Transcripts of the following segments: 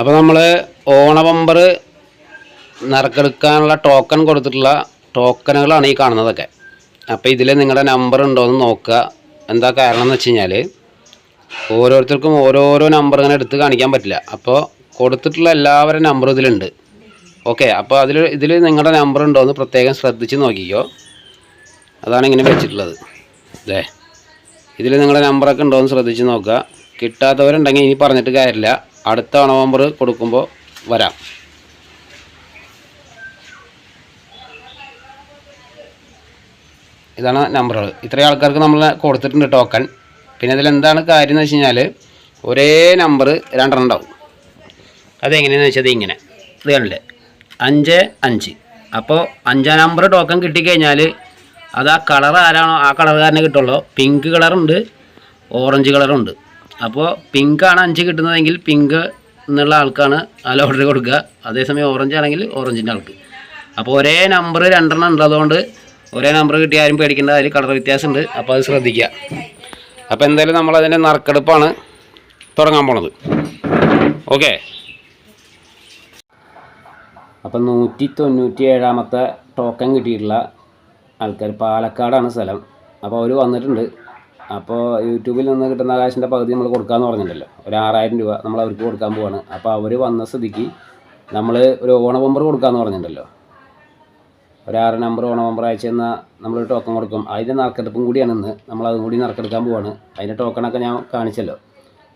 അപ്പോൾ നമ്മൾ ഓണ ബമ്പർ നറുക്കെടുക്കാനുള്ള ടോക്കൺ കൊടുത്തിട്ടുള്ള ടോക്കണുകളാണ് ഈ കാണുന്നതൊക്കെ. അപ്പോൾ ഇതിൽ നിങ്ങളുടെ നമ്പർ ഉണ്ടോ എന്ന് നോക്കുക. എന്താ കാരണം എന്ന് വെച്ച് കഴിഞ്ഞാൽ ഓരോരുത്തർക്കും ഓരോരോ നമ്പർ ഇങ്ങനെ എടുത്ത് കാണിക്കാൻ പറ്റില്ല. അപ്പോൾ കൊടുത്തിട്ടുള്ള എല്ലാവരുടെ നമ്പർ ഇതിലുണ്ട്. ഓക്കെ അപ്പോൾ അതിൽ ഇതിൽ നിങ്ങളുടെ നമ്പർ ഉണ്ടോ എന്ന് പ്രത്യേകം ശ്രദ്ധിച്ച് നോക്കിക്കോ. അതാണ് ഇങ്ങനെ വെച്ചിട്ടുള്ളത്. അതെ ഇതിൽ നിങ്ങളുടെ നമ്പറൊക്കെ ഉണ്ടോ എന്ന് ശ്രദ്ധിച്ച് നോക്കുക. കിട്ടാത്തവരുണ്ടെങ്കിൽ ഇനി പറഞ്ഞിട്ട് കാര്യമില്ല. അടുത്ത നവംബർ കൊടുക്കുമ്പോൾ വരാം. ഇതാണ് നമ്പറുകൾ. ഇത്രയും ആൾക്കാർക്ക് നമ്മൾ കൊടുത്തിട്ടുണ്ട് ടോക്കൺ പിന്നെ ഇതിൽ എന്താണ് കാര്യം എന്ന് വെച്ച് കഴിഞ്ഞാൽ ഒരേ നമ്പർ രണ്ടെണ്ണം ഉണ്ടാവും. അതെങ്ങനെയാണെന്ന് വെച്ചാൽ ഇങ്ങനെ. ഇത് കണ്ടില്ലേ? അഞ്ച് അഞ്ച്. അപ്പോൾ അഞ്ചാം നമ്പർ ടോക്കൺ കിട്ടിക്കഴിഞ്ഞാൽ അത് ആ കളർ ആരാണോ ആ കളർ കളറുകാരനെ കിട്ടുള്ളൂ പിങ്ക് കളറുണ്ട് ഓറഞ്ച് കളറുണ്ട് അപ്പോൾ പിങ്കാണ് അഞ്ച് കിട്ടുന്നതെങ്കിൽ പിങ്ക് എന്നുള്ള ആൾക്കാണ് ആ ലോട്ടറി കൊടുക്കുക. അതേസമയം ഓറഞ്ച് ആണെങ്കിൽ ഓറഞ്ചിന്റെ ആൾക്ക്. അപ്പോൾ ഒരേ നമ്പർ രണ്ടെണ്ണം ഉള്ളതുകൊണ്ട് ഒരേ നമ്പർ കിട്ടിയ ആരും പേടിക്കേണ്ട അതിൽ കളർ വ്യത്യാസമുണ്ട്. അപ്പോൾ അത് ശ്രദ്ധിക്കുക. അപ്പോൾ എന്തായാലും നമ്മളതിന്റെ നറുക്കെടുപ്പാണ് തുടങ്ങാൻ പോണത്. ഓക്കെ അപ്പം നൂറ്റി തൊണ്ണൂറ്റി ഏഴാമത്തെ ടോക്കൺ കിട്ടിയിട്ടുള്ള ആൾക്കാർ പാലക്കാടാണ് സ്ഥലം. അപ്പോൾ അവർ വന്നിട്ടുണ്ട്. അപ്പോൾ യൂട്യൂബിൽ നിന്ന് കിട്ടുന്ന കാശിന്റെ പകുതി നമ്മൾ കൊടുക്കാമെന്ന് പറഞ്ഞിട്ടുണ്ടല്ലോ ഒരു ആറായിരം രൂപ നമ്മൾ അവർക്ക് കൊടുക്കാൻ പോവാണ്. അപ്പോൾ അവർ വന്ന സ്ഥിതിക്ക് നമ്മൾ ഒരു ഓണ ബമ്പർ കൊടുക്കാമെന്ന് പറഞ്ഞിട്ടുണ്ടല്ലോ ഒരു നമ്പർ ഓണ ബമ്പർ അയച്ചു തന്നാൽ നമ്മൾ ടോക്കൺ കൊടുക്കും. അതിന്റെ നറുക്കെടുപ്പും കൂടിയാണ് ഇന്ന്. നമ്മൾ അതും കൂടി നറുക്കെടുക്കാൻ പോവാണ്. അതിന്റെ ടോക്കണൊക്കെ ഞാൻ കാണിച്ചല്ലോ.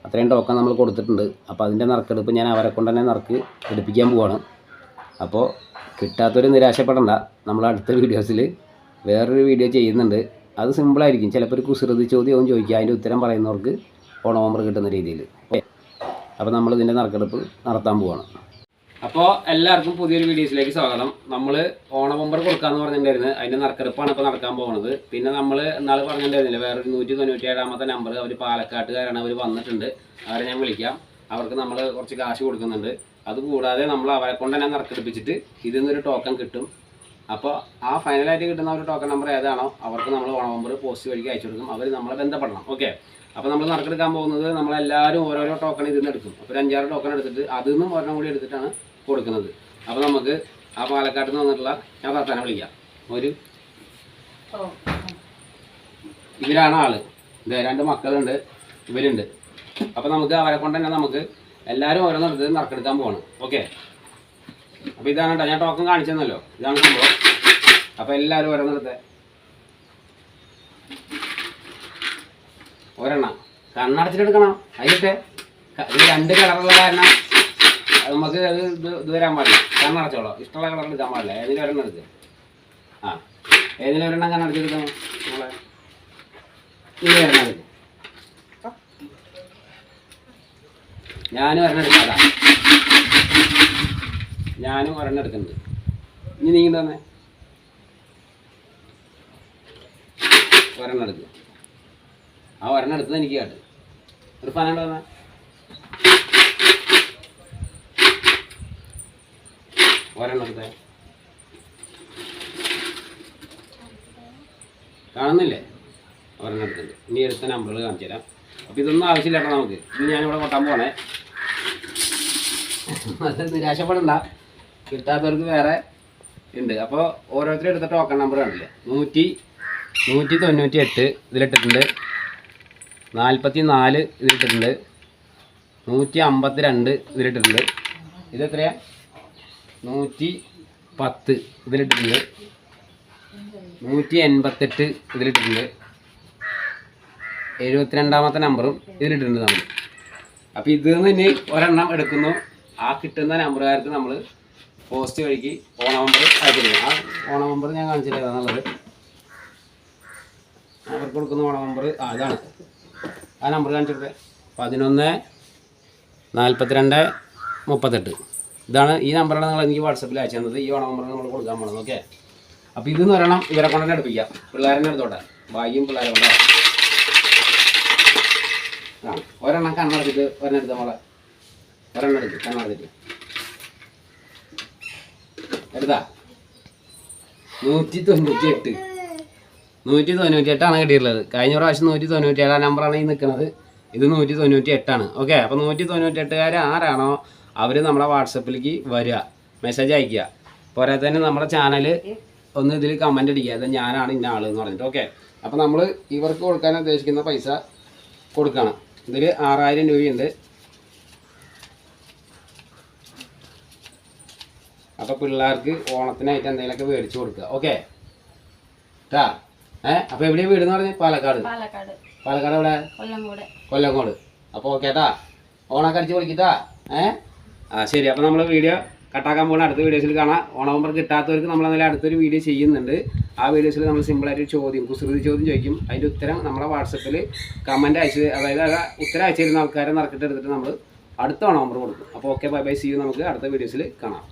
അത്രയും ടോക്കൺ നമ്മൾ കൊടുത്തിട്ടുണ്ട്. അപ്പോൾ അതിന്റെ നറുക്കെടുപ്പ് ഞാൻ അവരെ കൊണ്ട് തന്നെ നറുക്ക് എടുപ്പിക്കാൻ പോവാണ്. അപ്പോൾ കിട്ടാത്തൊരു നിരാശപ്പെടണ്ട. നമ്മൾ അടുത്ത വീഡിയോസിൽ വേറൊരു വീഡിയോ ചെയ്യുന്നുണ്ട്. അത് സിമ്പിളായിരിക്കും ചിലപ്പോൾ ഒരു കുസൃതി ചോദ്യവും ചോദിക്കുക അതിന്റെ ഉത്തരം പറയുന്നവർക്ക് ഓണോമർ കിട്ടുന്ന രീതിയിൽ. ഓക്കെ അപ്പോൾ നമ്മൾ ഇതിന്റെ നറുക്കെടുപ്പ് നടത്താൻ പോവാണ്. അപ്പോൾ എല്ലാവർക്കും പുതിയൊരു വീഡിയോസിലേക്ക് സ്വാഗതം. നമ്മൾ ഓണ കൊടുക്കാമെന്ന് പറഞ്ഞിട്ടുണ്ടായിരുന്നു. അതിന്റെ നറുക്കെടുപ്പാണ് ഇപ്പോൾ നടക്കാൻ പോകുന്നത് പിന്നെ നമ്മൾ ഇന്നാൾ പറഞ്ഞിട്ടുണ്ടായിരുന്നില്ല? വേറൊരു നൂറ്റി തൊണ്ണൂറ്റി ഏഴാമത്തെ നമ്പർ അവർ പാലക്കാട്ടുകാരാണ് അവർ വന്നിട്ടുണ്ട്. അവരെ ഞാൻ വിളിക്കാം. അവർക്ക് നമ്മൾ കുറച്ച് കാശ് കൊടുക്കുന്നുണ്ട്. അതുകൂടാതെ നമ്മൾ അവരെ കൊണ്ട് തന്നെ നറുക്കെടുപ്പിച്ചിട്ട് ഇതിൽ നിന്നൊരു ടോക്കൺ കിട്ടും. അപ്പോൾ ആ ഫൈനലായിട്ട് കിട്ടുന്ന ഒരു ടോക്കൺ നമ്പർ ഏതാണോ അവർക്ക് നമ്മൾ ഓണം നമ്പർ പോസ്റ്റ് വഴിക്ക് അയച്ചു കൊടുക്കും. അവർ നമ്മളെ ബന്ധപ്പെടണം. ഓക്കെ അപ്പോൾ നമ്മൾ നറുക്കെടുക്കാൻ പോകുന്നത് നമ്മളെല്ലാവരും ഓരോരോ ടോക്കൺ ഇതിൽ നിന്ന് എടുക്കും. അപ്പോൾ ഒരു അഞ്ചാറ് ടോക്കൺ എടുത്തിട്ട് അതിൽ നിന്നും ഒരെണ്ണം കൂടി എടുത്തിട്ടാണ് കൊടുക്കുന്നത്. അപ്പോൾ നമുക്ക് ആ പാലക്കാട്ട് നിന്ന് വന്നിട്ടുള്ള ഞാൻ വർത്താനം വിളിക്കാം. ഒരു ഇവരാണ് ആൾ. ഇത് രണ്ട് മക്കളുണ്ട്. ഇവരുണ്ട്. അപ്പോൾ നമുക്ക് അവരെ കൊണ്ട് തന്നെ നമുക്ക് എല്ലാവരും ഓരോന്നെടുത്ത് നറുക്കെടുക്കാൻ പോകണം ഓക്കെ അപ്പോൾ ഇതാണ് കേട്ടോ. ഞാൻ ടോക്കൺ കാണിച്ചെന്നല്ലോ. ഇതാണ് സംഭവം. അപ്പോൾ എല്ലാവരും ഓരോന്നെടുത്ത് ഒരെണ്ണം. കണ്ണടച്ചിട്ടെടുക്കണം അതിലിട്ടെ. രണ്ട് കളറുള്ള കാരണം നമുക്ക് അത് ഇത് വരാൻ പാടില്ല. കണ്ണടച്ചോളോ. ഇഷ്ടമുള്ള കളറിൽ എടുക്കാൻ പാടില്ല. ഏതിലും ഒരെണ്ണം എടുക്കുക ആ. ഏതിലും ഒരെണ്ണം കണ്ണടച്ചെടുക്കണം നമ്മളെ ഇനി ഒരെണ്ണം എടുക്കുക ഞാനും ഒരെണ്ണം എടുക്കാതാ ഞാനും ഒരെണ്ണം എടുക്കുന്നുണ്ട്. ഇനി നീങ്ങി തന്നെ ഒരെണ്ണം എടുക്കുക ആ ഒരെണ്ണം എടുത്തത് എനിക്ക് കേട്ട്. ഒരു ഫാനാണ് തന്നെ ഒരെണ്ണം എടുത്തേ. കാണുന്നില്ലേ? ഒരെണ്ണം എടുത്തിട്ടുണ്ട്. ഇനി എടുത്ത നമ്പറുകൾ കാണിച്ചു തരാം. അപ്പം ഇതൊന്നും ആവശ്യമില്ല കേട്ടോ നമുക്ക്. ഇനി ഞാനിവിടെ കൊട്ടാൻ പോണേ. നിരാശപ്പെടണ്ട. കിട്ടാത്തവർക്ക് വേറെ ഉണ്ട്. അപ്പോൾ ഓരോരുത്തരും എടുത്ത ടോക്കൺ നമ്പർ ആണല്ലോ നൂറ്റി നൂറ്റി തൊണ്ണൂറ്റി എട്ട് ഇതിലിട്ടിട്ടുണ്ട്. നാൽപ്പത്തി നാല് ഇതിലിട്ടിട്ടുണ്ട്. നൂറ്റി അമ്പത്തി രണ്ട് ഇതിലിട്ടിട്ടുണ്ട്. ഇതെത്രയാ? നൂറ്റി പത്ത് ഇതിലിട്ടിട്ടുണ്ട്. നൂറ്റി എൺപത്തെട്ട് ഇതിലിട്ടിട്ടുണ്ട്. എഴുപത്തിരണ്ടാമത്തെ നമ്പറും ഇതിലിട്ടിട്ടുണ്ട് നമ്മൾ അപ്പോൾ ഇതിൽ നിന്ന് ഇനി ഒരെണ്ണം എടുക്കുന്നു. ആ കിട്ടുന്ന നമ്പറുകാർക്ക് നമ്മൾ പോസ്റ്റ് വഴിക്ക് ഓണ നമ്പർ അയച്ചിരിക്കും ആ ഓണ നമ്പർ ഞാൻ കാണിച്ചില്ല ഏതാണെന്നുള്ളത് അവർക്ക് കൊടുക്കുന്ന ഓണ നമ്പർ ആ ഇതാണ്. ആ നമ്പർ കാണിച്ചിട്ട് പതിനൊന്ന് നാൽപ്പത്തിരണ്ട് മുപ്പത്തെട്ട്. ഇതാണ് ഈ നമ്പറാണ് നിങ്ങൾ എനിക്ക് വാട്സപ്പിൽ അയച്ചു തന്നത്. ഈ ഓണ നമ്പർ നമ്മൾ കൊടുക്കാൻ പോകണം ഓക്കെ? അപ്പോൾ ഇതെന്ന് പറയണം ഇവരെ കൊണ്ട് തന്നെ എടുപ്പിക്കാം. പിള്ളേരെ എടുത്തോട്ടെ? ഭാഗ്യം പിള്ളേരെ കൊണ്ടാ. ആ ഒരെണ്ണം കണ്ണടച്ചിട്ട് ഒരെണ്ണം എടുത്ത് മോളെ? ഒരെണ്ണം എടുത്ത് കണ്ണടച്ചിട്ട്. എടുത്താ. നൂറ്റി തൊണ്ണൂറ്റി എട്ട് നൂറ്റി തൊണ്ണൂറ്റി എട്ടാണ് കിട്ടിയിട്ടുള്ളത്. കഴിഞ്ഞ പ്രാവശ്യം നൂറ്റി തൊണ്ണൂറ്റി ഏഴാം നമ്പറാണ് ഈ നിൽക്കുന്നത് ഇത് നൂറ്റി തൊണ്ണൂറ്റി എട്ടാണ് ഓക്കെ അപ്പോൾ നൂറ്റി തൊണ്ണൂറ്റി എട്ടുകാർ ആരാണോ അവർ നമ്മളെ വാട്സപ്പിലേക്ക് വരിക. മെസ്സേജ് അയക്കുക പോരാ തന്നെ നമ്മുടെ ചാനൽ ഒന്ന് ഇതിൽ കമന്റ് അടിക്കുക അത് ഞാനാണ് ഇന്ന ആൾ എന്ന് പറഞ്ഞിട്ട്. ഓക്കെ അപ്പോൾ നമ്മൾ ഇവർക്ക് കൊടുക്കാൻ ഉദ്ദേശിക്കുന്ന പൈസ കൊടുക്കണം. ഇതിൽ ആറായിരം രൂപയുണ്ട്. അപ്പോൾ പിള്ളേർക്ക് ഓണത്തിനായിട്ട് എന്തെങ്കിലുമൊക്കെ മേടിച്ചു കൊടുക്കുക. ഓക്കെ ടാ ഏ? അപ്പോൾ എവിടെയാണ് വീട് എന്ന് പറഞ്ഞത് പാലക്കാട്. പാലക്കാട്. പാലക്കാട് എവിടെ? കൊല്ലംകോട്. കൊല്ലങ്കോട് അപ്പോൾ ഓക്കെ ടാ ഓണൊക്കെ അടിച്ച് പൊളിക്കിട്ടാ. ഏ? ആ ശരി. അപ്പോൾ നമ്മൾ വീഡിയോ കട്ടാക്കാൻ പോകുന്ന അടുത്ത വീഡിയോസിൽ കാണാം. ഓണം നമ്പർ കിട്ടാത്തവർക്ക് നമ്മൾ അതിൽ അടുത്തൊരു വീഡിയോ ചെയ്യുന്നുണ്ട്. ആ വീഡിയോസിൽ നമ്മൾ സിമ്പിളായിട്ട് ചോദ്യം കുസൃതി ചോദ്യം ചോദിക്കും. അതിന്റെ ഉത്തരം നമ്മളെ വാട്സപ്പിൽ കമന്റ് അയച്ച് അതായത് ഉത്തരം അയച്ചിരുന്ന ആൾക്കാരെ നറുക്കിട്ട് എടുത്തിട്ട് നമ്മൾ അടുത്ത ഓണം നമ്പർ കൊടുക്കും. അപ്പോൾ okay bye bye see you നമുക്ക് അടുത്ത വീഡിയോസിൽ കാണാം.